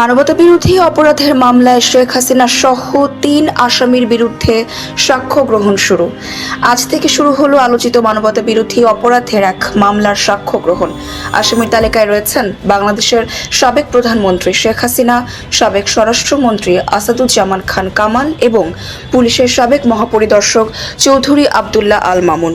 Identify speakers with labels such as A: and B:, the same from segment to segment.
A: মানবতা বিরোধী অপরাধের মামলায় শেখ হাসিনা সহ তিন আসামির বিরুদ্ধে সাক্ষ্য গ্রহণ শুরু। আজ থেকে শুরু হলো আলোচিত মানবতা বিরোধী অপরাধের এক মামলার সাক্ষ্য গ্রহণ। আসামির তালিকায় রয়েছেন বাংলাদেশের সাবেক প্রধানমন্ত্রী শেখ হাসিনা, সাবেক স্বরাষ্ট্রমন্ত্রী আসাদুজ্জামান খান কামাল এবং পুলিশের সাবেক মহাপরিদর্শক চৌধুরী আবদুল্লাহ আল মামুন।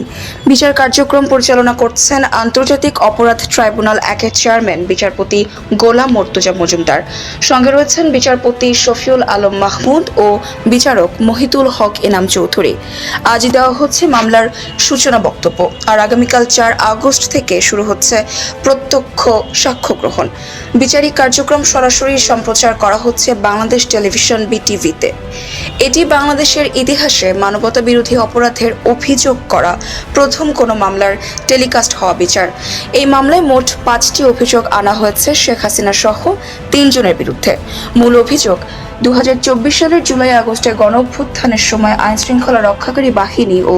A: বিচার কার্যক্রম পরিচালনা করছেন আন্তর্জাতিক অপরাধ ট্রাইব্যুনাল একের চেয়ারম্যান, বিচারপতি গোলাম মর্তুজা মজুমদার। সঙ্গে রয়েছেন বিচারপতি শফিউল আলম মাহমুদ ও বিচারক মহিতুল হক এনাম চৌধুরী। আজ দেওয়া হচ্ছে মামলার সূচনা বক্তব্য। আর আগামীকাল চার আগস্ট থেকে শুরু হচ্ছে প্রত্যক্ষ সাক্ষ্য গ্রহণ। বিচারিক কার্যক্রম সরাসরি সম্প্রচার করা হচ্ছে বাংলাদেশ টেলিভিশন বিটিভিতে। এটি বাংলাদেশের ইতিহাসে মানবতা বিরোধী অপরাধের অভিযোগ করা প্রথম কোনো মামলার টেলিকাস্ট হওয়া বিচার। এই মামলায় মোট পাঁচটি অভিযোগ আনা হয়েছে শেখ হাসিনা সহ তিনজনের বিরুদ্ধে। মূল অভিযোগ দু সালের জুলাই আগস্টে গণ অভ্যুত্থানের সময় আইন শৃঙ্খলা রক্ষাকারী বাহিনী ও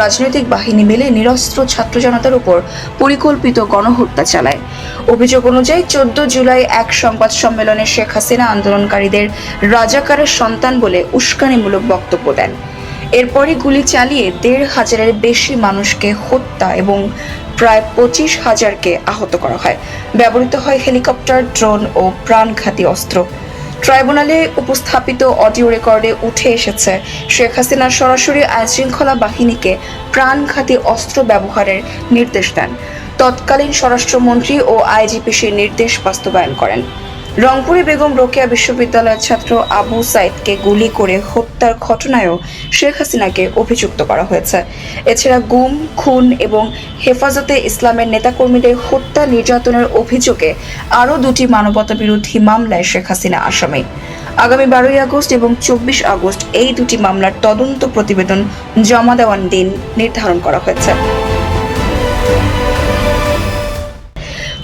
A: রাজনৈতিক বাহিনী মিলে নিরস্ত্র ছাত্র জনতার উপর পরিকল্পিত গণহত্যা চালায়। অভিযোগ অনুযায়ী, চোদ্দ জুলাই এক সংবাদ সম্মেলনে শেখ হাসিনা আন্দোলনকারীদের রাজাকারের সন্তান বলে উস্কানিমূলক বক্তব্য দেন। এরপরই গুলি চালিয়ে দেড় হাজারের বেশি মানুষকে হত্যা এবং প্রায় পঁচিশ হাজারকে আহত করা হয়। ব্যবহৃত হয় হেলিকপ্টার, ড্রোন ও প্রাণঘাতী অস্ত্র। ট্রাইব্যুনালে উপস্থাপিত অডিও রেকর্ডে উঠে এসেছে শেখ হাসিনা সরাসরি আইনশৃঙ্খলা বাহিনীকে প্রাণঘাতী অস্ত্র ব্যবহারের নির্দেশ দেন। তৎকালীন স্বরাষ্ট্রমন্ত্রী ও আইজিপি সেই নির্দেশ বাস্তবায়ন করেন। রংপুরে বেগম রোকেয়া বিশ্ববিদ্যালয়ের ছাত্র আবু সাইদকে গুলি করে হত্যার ঘটনায়ও শেখ হাসিনাকে অভিযুক্ত করা হয়েছে। এছাড়া গুম, খুন এবং হেফাজতে ইসলামের নেতাকর্মীদের হত্যা নির্যাতনের অভিযোগে আরও দুটি মানবতা বিরোধী মামলায় শেখ হাসিনা আসামি। আগামী বারোই আগস্ট এবং চব্বিশ আগস্ট এই দুটি মামলার তদন্ত প্রতিবেদন জমা দেওয়ার দিন নির্ধারণ করা হয়েছে।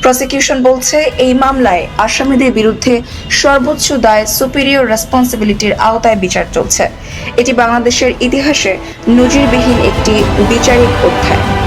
A: প্রসিকিউশন বলছে, এই মামলায় আসামিদের বিরুদ্ধে সর্বোচ্চ দায় সুপিরিয়র রেসপন্সিবিলিটির আওতায় বিচার চলছে। এটি বাংলাদেশের ইতিহাসে নজিরবিহীন একটি বিচারিক অধ্যায়।